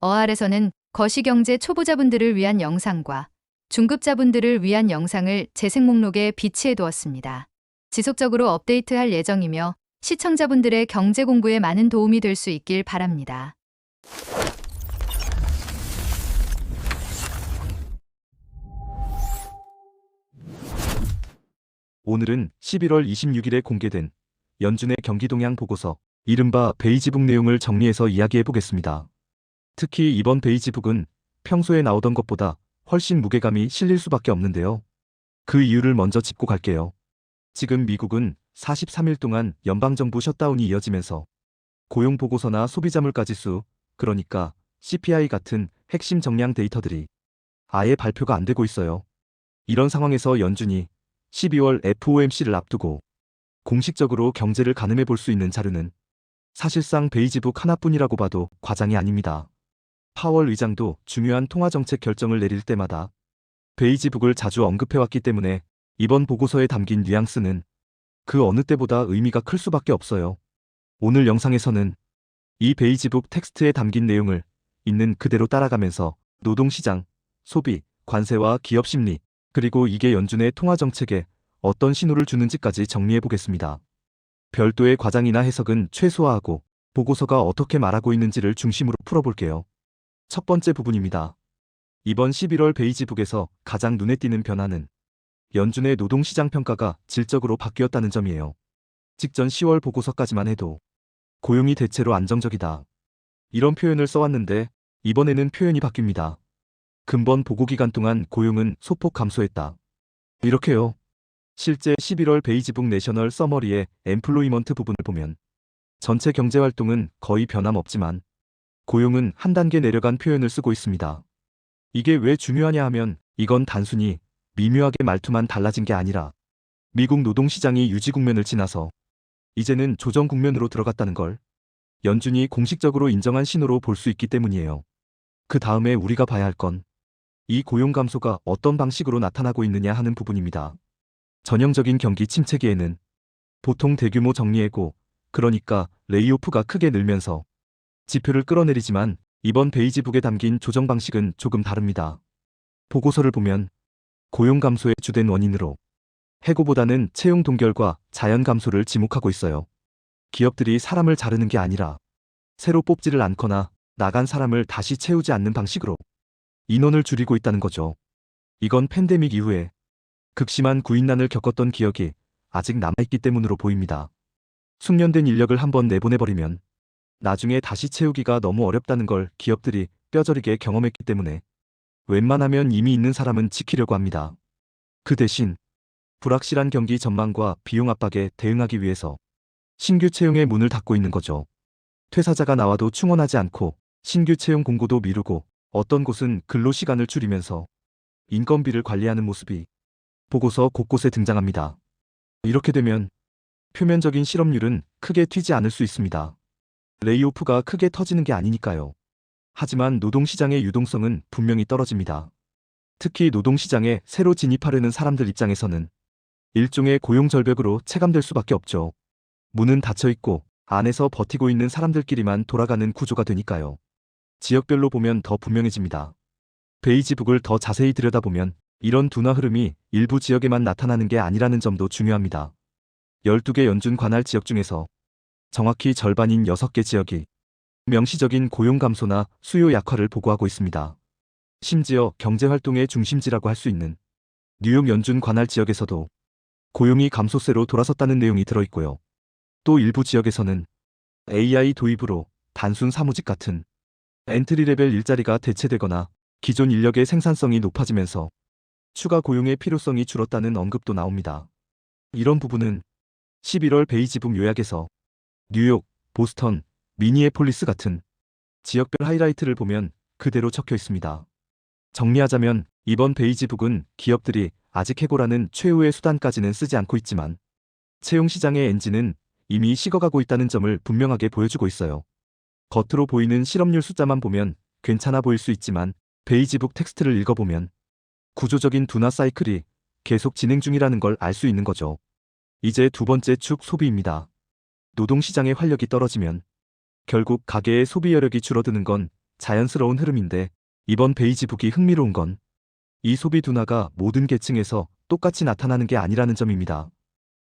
어알에서는 거시경제 초보자분들을 위한 영상과 중급자분들을 위한 영상을 재생 목록에 비치해 두었습니다. 지속적으로 업데이트할 예정이며 시청자분들의 경제 공부에 많은 도움이 될 수 있길 바랍니다. 오늘은 11월 26일에 공개된 연준의 경기 동향 보고서 이른바 베이지북 내용을 정리해서 이야기해 보겠습니다. 특히 이번 베이지북은 평소에 나오던 것보다 훨씬 무게감이 실릴 수밖에 없는데요. 그 이유를 먼저 짚고 갈게요. 지금 미국은 43일 동안 연방정부 셧다운이 이어지면서 고용 보고서나 소비자 물가지수, 그러니까 CPI 같은 핵심 정량 데이터들이 아예 발표가 안 되고 있어요. 이런 상황에서 연준이 12월 FOMC를 앞두고 공식적으로 경제를 가늠해 볼 수 있는 자료는 사실상 베이지북 하나뿐이라고 봐도 과장이 아닙니다. 파월 의장도 중요한 통화정책 결정을 내릴 때마다 베이지북을 자주 언급해왔기 때문에 이번 보고서에 담긴 뉘앙스는 그 어느 때보다 의미가 클 수밖에 없어요. 오늘 영상에서는 이 베이지북 텍스트에 담긴 내용을 있는 그대로 따라가면서 노동시장, 소비, 관세와 기업 심리, 그리고 이게 연준의 통화 정책에 어떤 신호를 주는지까지 정리해 보겠습니다. 별도의 과장이나 해석은 최소화하고 보고서가 어떻게 말하고 있는지를 중심으로 풀어볼게요. 첫 번째 부분입니다. 이번 11월 베이지북에서 가장 눈에 띄는 변화는 연준의 노동시장 평가가 질적으로 바뀌었다는 점이에요. 직전 10월 보고서까지만 해도 고용이 대체로 안정적이다. 이런 표현을 써왔는데 이번에는 표현이 바뀝니다. 근본 보고 기간 동안 고용은 소폭 감소했다. 이렇게요. 실제 11월 베이지북 내셔널 서머리의 엠플로이먼트 부분을 보면 전체 경제 활동은 거의 변함없지만 고용은 한 단계 내려간 표현을 쓰고 있습니다. 이게 왜 중요하냐 하면 이건 단순히 미묘하게 말투만 달라진 게 아니라 미국 노동시장이 유지 국면을 지나서 이제는 조정 국면으로 들어갔다는 걸 연준이 공식적으로 인정한 신호로 볼 수 있기 때문이에요. 그 다음에 우리가 봐야 할 건 이 고용 감소가 어떤 방식으로 나타나고 있느냐 하는 부분입니다. 전형적인 경기 침체기에는 보통 대규모 정리해고 그러니까 레이오프가 크게 늘면서 지표를 끌어내리지만 이번 베이지북에 담긴 조정 방식은 조금 다릅니다. 보고서를 보면 고용 감소의 주된 원인으로 해고보다는 채용 동결과 자연 감소를 지목하고 있어요. 기업들이 사람을 자르는 게 아니라 새로 뽑지를 않거나 나간 사람을 다시 채우지 않는 방식으로 인원을 줄이고 있다는 거죠. 이건 팬데믹 이후에 극심한 구인난을 겪었던 기억이 아직 남아있기 때문으로 보입니다. 숙련된 인력을 한번 내보내버리면 나중에 다시 채우기가 너무 어렵다는 걸 기업들이 뼈저리게 경험했기 때문에 웬만하면 이미 있는 사람은 지키려고 합니다. 그 대신 불확실한 경기 전망과 비용 압박에 대응하기 위해서 신규 채용의 문을 닫고 있는 거죠. 퇴사자가 나와도 충원하지 않고 신규 채용 공고도 미루고 어떤 곳은 근로 시간을 줄이면서 인건비를 관리하는 모습이 보고서 곳곳에 등장합니다. 이렇게 되면 표면적인 실업률은 크게 튀지 않을 수 있습니다. 레이오프가 크게 터지는 게 아니니까요. 하지만 노동시장의 유동성은 분명히 떨어집니다. 특히 노동시장에 새로 진입하려는 사람들 입장에서는 일종의 고용 절벽으로 체감될 수밖에 없죠. 문은 닫혀 있고 안에서 버티고 있는 사람들끼리만 돌아가는 구조가 되니까요. 지역별로 보면 더 분명해집니다. 베이지북을 더 자세히 들여다보면 이런 둔화 흐름이 일부 지역에만 나타나는 게 아니라는 점도 중요합니다. 12개 연준 관할 지역 중에서 정확히 절반인 6개 지역이 명시적인 고용 감소나 수요 약화를 보고하고 있습니다. 심지어 경제 활동의 중심지라고 할 수 있는 뉴욕 연준 관할 지역에서도 고용이 감소세로 돌아섰다는 내용이 들어있고요. 또 일부 지역에서는 AI 도입으로 단순 사무직 같은 엔트리 레벨 일자리가 대체되거나 기존 인력의 생산성이 높아지면서 추가 고용의 필요성이 줄었다는 언급도 나옵니다. 이런 부분은 11월 베이지북 요약에서 뉴욕, 보스턴, 미니애폴리스 같은 지역별 하이라이트를 보면 그대로 적혀 있습니다. 정리하자면 이번 베이지북은 기업들이 아직 해고라는 최후의 수단까지는 쓰지 않고 있지만 채용 시장의 엔진은 이미 식어가고 있다는 점을 분명하게 보여주고 있어요. 겉으로 보이는 실업률 숫자만 보면 괜찮아 보일 수 있지만 베이지북 텍스트를 읽어보면 구조적인 둔화 사이클이 계속 진행 중이라는 걸 알 수 있는 거죠. 이제 두 번째 축 소비입니다. 노동시장의 활력이 떨어지면 결국 가계의 소비 여력이 줄어드는 건 자연스러운 흐름인데 이번 베이지북이 흥미로운 건 이 소비 둔화가 모든 계층에서 똑같이 나타나는 게 아니라는 점입니다.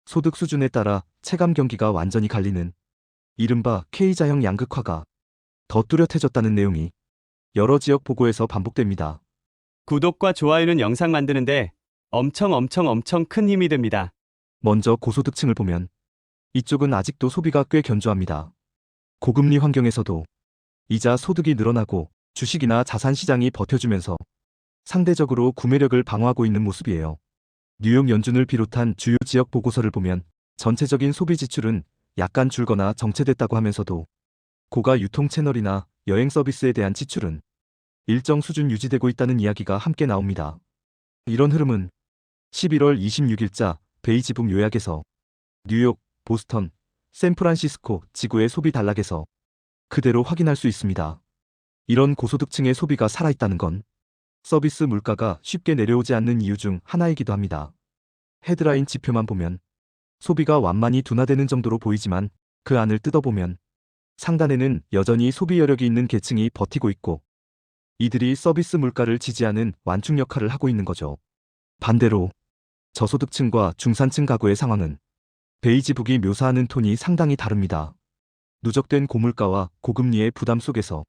소득 수준에 따라 체감 경기가 완전히 갈리는 이른바 K자형 양극화가 더 뚜렷해졌다는 내용이 여러 지역 보고에서 반복됩니다. 구독과 좋아요는 영상 만드는데 엄청 엄청 엄청 큰 힘이 됩니다. 먼저 고소득층을 보면 이쪽은 아직도 소비가 꽤 견조합니다. 고금리 환경에서도 이자 소득이 늘어나고 주식이나 자산 시장이 버텨주면서 상대적으로 구매력을 방어하고 있는 모습이에요. 뉴욕 연준을 비롯한 주요 지역 보고서를 보면 전체적인 소비 지출은 약간 줄거나 정체됐다고 하면서도 고가 유통 채널이나 여행 서비스에 대한 지출은 일정 수준 유지되고 있다는 이야기가 함께 나옵니다. 이런 흐름은 11월 26일자 베이지북 요약에서 뉴욕, 보스턴, 샌프란시스코 지구의 소비 단락에서 그대로 확인할 수 있습니다. 이런 고소득층의 소비가 살아있다는 건 서비스 물가가 쉽게 내려오지 않는 이유 중 하나이기도 합니다. 헤드라인 지표만 보면 소비가 완만히 둔화되는 정도로 보이지만 그 안을 뜯어보면 상단에는 여전히 소비 여력이 있는 계층이 버티고 있고 이들이 서비스 물가를 지지하는 완충 역할을 하고 있는 거죠. 반대로 저소득층과 중산층 가구의 상황은 베이지북이 묘사하는 톤이 상당히 다릅니다. 누적된 고물가와 고금리의 부담 속에서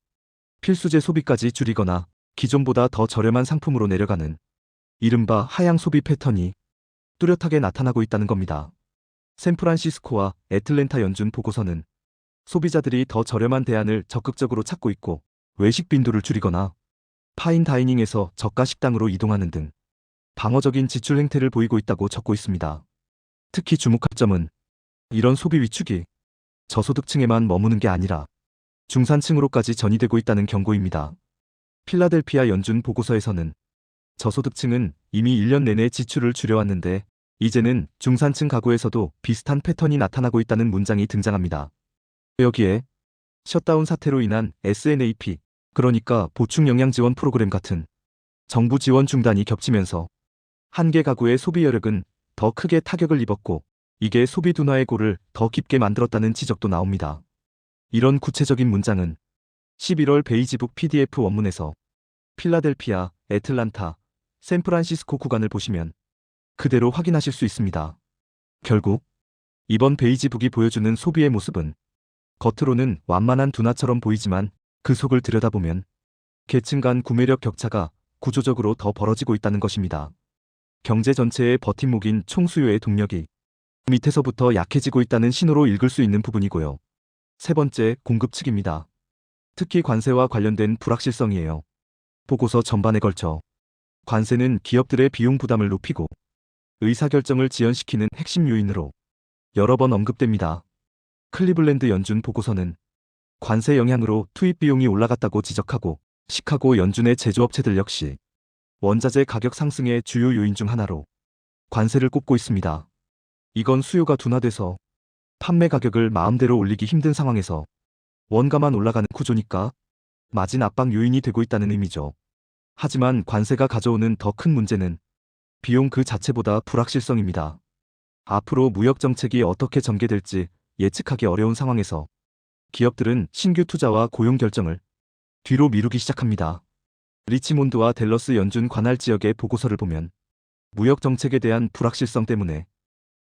필수재 소비까지 줄이거나 기존보다 더 저렴한 상품으로 내려가는 이른바 하향 소비 패턴이 뚜렷하게 나타나고 있다는 겁니다. 샌프란시스코와 애틀랜타 연준 보고서는 소비자들이 더 저렴한 대안을 적극적으로 찾고 있고 외식 빈도를 줄이거나 파인 다이닝에서 저가 식당으로 이동하는 등 방어적인 지출 행태를 보이고 있다고 적고 있습니다. 특히 주목할 점은 이런 소비 위축이 저소득층에만 머무는 게 아니라 중산층으로까지 전이되고 있다는 경고입니다. 필라델피아 연준 보고서에서는 저소득층은 이미 1년 내내 지출을 줄여왔는데 이제는 중산층 가구에서도 비슷한 패턴이 나타나고 있다는 문장이 등장합니다. 여기에 셧다운 사태로 인한 SNAP, 그러니까 보충 영양 지원 프로그램 같은 정부 지원 중단이 겹치면서 한 개 가구의 소비 여력은 더 크게 타격을 입었고 이게 소비 둔화의 골을 더 깊게 만들었다는 지적도 나옵니다. 이런 구체적인 문장은 11월 베이지북 PDF 원문에서 필라델피아, 애틀란타, 샌프란시스코 구간을 보시면 그대로 확인하실 수 있습니다. 결국 이번 베이지북이 보여주는 소비의 모습은 겉으로는 완만한 둔화처럼 보이지만 그 속을 들여다보면 계층 간 구매력 격차가 구조적으로 더 벌어지고 있다는 것입니다. 경제 전체의 버팀목인 총수요의 동력이 밑에서부터 약해지고 있다는 신호로 읽을 수 있는 부분이고요. 세 번째, 공급 측입니다. 특히 관세와 관련된 불확실성이에요. 보고서 전반에 걸쳐 관세는 기업들의 비용 부담을 높이고 의사결정을 지연시키는 핵심 요인으로 여러 번 언급됩니다. 클리블랜드 연준 보고서는 관세 영향으로 투입 비용이 올라갔다고 지적하고 시카고 연준의 제조업체들 역시 원자재 가격 상승의 주요 요인 중 하나로 관세를 꼽고 있습니다. 이건 수요가 둔화돼서 판매 가격을 마음대로 올리기 힘든 상황에서 원가만 올라가는 구조니까 마진 압박 요인이 되고 있다는 의미죠. 하지만 관세가 가져오는 더 큰 문제는 비용 그 자체보다 불확실성입니다. 앞으로 무역 정책이 어떻게 전개될지 예측하기 어려운 상황에서 기업들은 신규 투자와 고용 결정을 뒤로 미루기 시작합니다. 리치몬드와 델러스 연준 관할 지역의 보고서를 보면 무역 정책에 대한 불확실성 때문에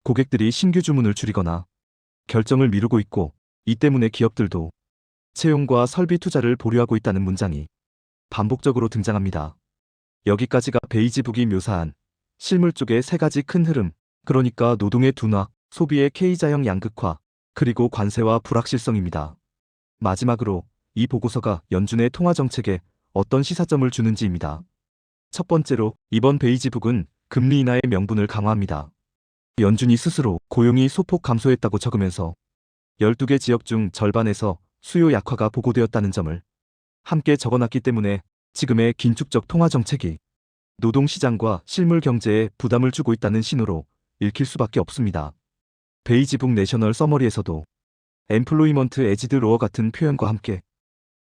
고객들이 신규 주문을 줄이거나 결정을 미루고 있고 이 때문에 기업들도 채용과 설비 투자를 보류하고 있다는 문장이 반복적으로 등장합니다. 여기까지가 베이지북이 묘사한 실물 쪽의 세 가지 큰 흐름, 그러니까 노동의 둔화, 소비의 K자형 양극화, 그리고 관세와 불확실성입니다. 마지막으로 이 보고서가 연준의 통화 정책에 어떤 시사점을 주는지입니다. 첫 번째로 이번 베이지북은 금리 인하의 명분을 강화합니다. 연준이 스스로 고용이 소폭 감소했다고 적으면서 12개 지역 중 절반에서 수요 약화가 보고되었다는 점을 함께 적어놨기 때문에 지금의 긴축적 통화 정책이 노동시장과 실물 경제에 부담을 주고 있다는 신호로 읽힐 수밖에 없습니다. 베이지북 내셔널 서머리에서도 엠플로이먼트 에지드 로어 같은 표현과 함께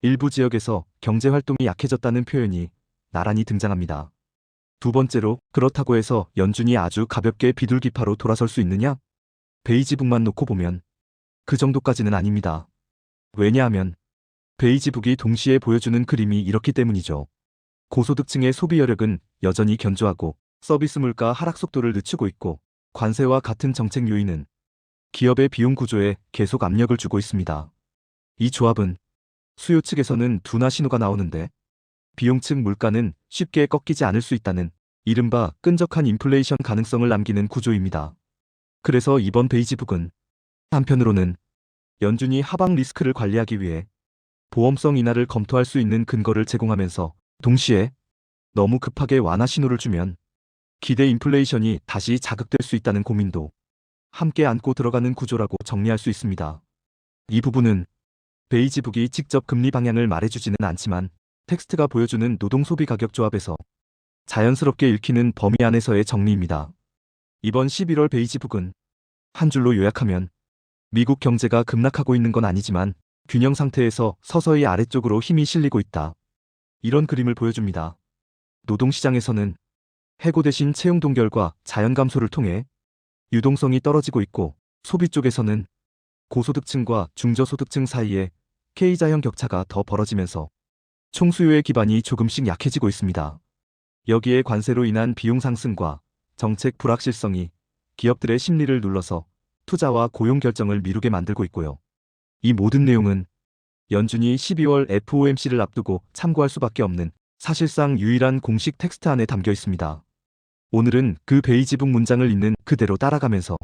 일부 지역에서 경제 활동이 약해졌다는 표현이 나란히 등장합니다. 두 번째로 그렇다고 해서 연준이 아주 가볍게 비둘기파로 돌아설 수 있느냐? 베이지북만 놓고 보면 그 정도까지는 아닙니다. 왜냐하면 베이지북이 동시에 보여주는 그림이 이렇기 때문이죠. 고소득층의 소비 여력은 여전히 견조하고 서비스 물가 하락 속도를 늦추고 있고 관세와 같은 정책 요인은 기업의 비용 구조에 계속 압력을 주고 있습니다. 이 조합은 수요 측에서는 둔화 신호가 나오는데 비용 측 물가는 쉽게 꺾이지 않을 수 있다는 이른바 끈적한 인플레이션 가능성을 남기는 구조입니다. 그래서 이번 베이지북은 한편으로는 연준이 하방 리스크를 관리하기 위해 보험성 인하를 검토할 수 있는 근거를 제공하면서 동시에 너무 급하게 완화 신호를 주면 기대 인플레이션이 다시 자극될 수 있다는 고민도 함께 안고 들어가는 구조라고 정리할 수 있습니다. 이 부분은 베이지북이 직접 금리 방향을 말해주지는 않지만 텍스트가 보여주는 노동 소비 가격 조합에서 자연스럽게 읽히는 범위 안에서의 정리입니다. 이번 11월 베이지북은 한 줄로 요약하면 미국 경제가 급락하고 있는 건 아니지만 균형 상태에서 서서히 아래쪽으로 힘이 실리고 있다. 이런 그림을 보여줍니다. 노동시장에서는 해고 대신 채용 동결과 자연 감소를 통해 유동성이 떨어지고 있고 소비 쪽에서는 고소득층과 중저소득층 사이에 K자형 격차가 더 벌어지면서 총수요의 기반이 조금씩 약해지고 있습니다. 여기에 관세로 인한 비용 상승과 정책 불확실성이 기업들의 심리를 눌러서 투자와 고용 결정을 미루게 만들고 있고요. 이 모든 내용은 연준이 12월 FOMC를 앞두고 참고할 수밖에 없는 사실상 유일한 공식 텍스트 안에 담겨 있습니다. 오늘은 그 베이지북 문장을 읽는 그대로 따라가면서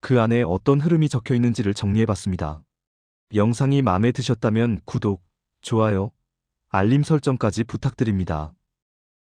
그 안에 어떤 흐름이 적혀 있는지를 정리해 봤습니다. 영상이 마음에 드셨다면 구독, 좋아요, 알림 설정까지 부탁드립니다.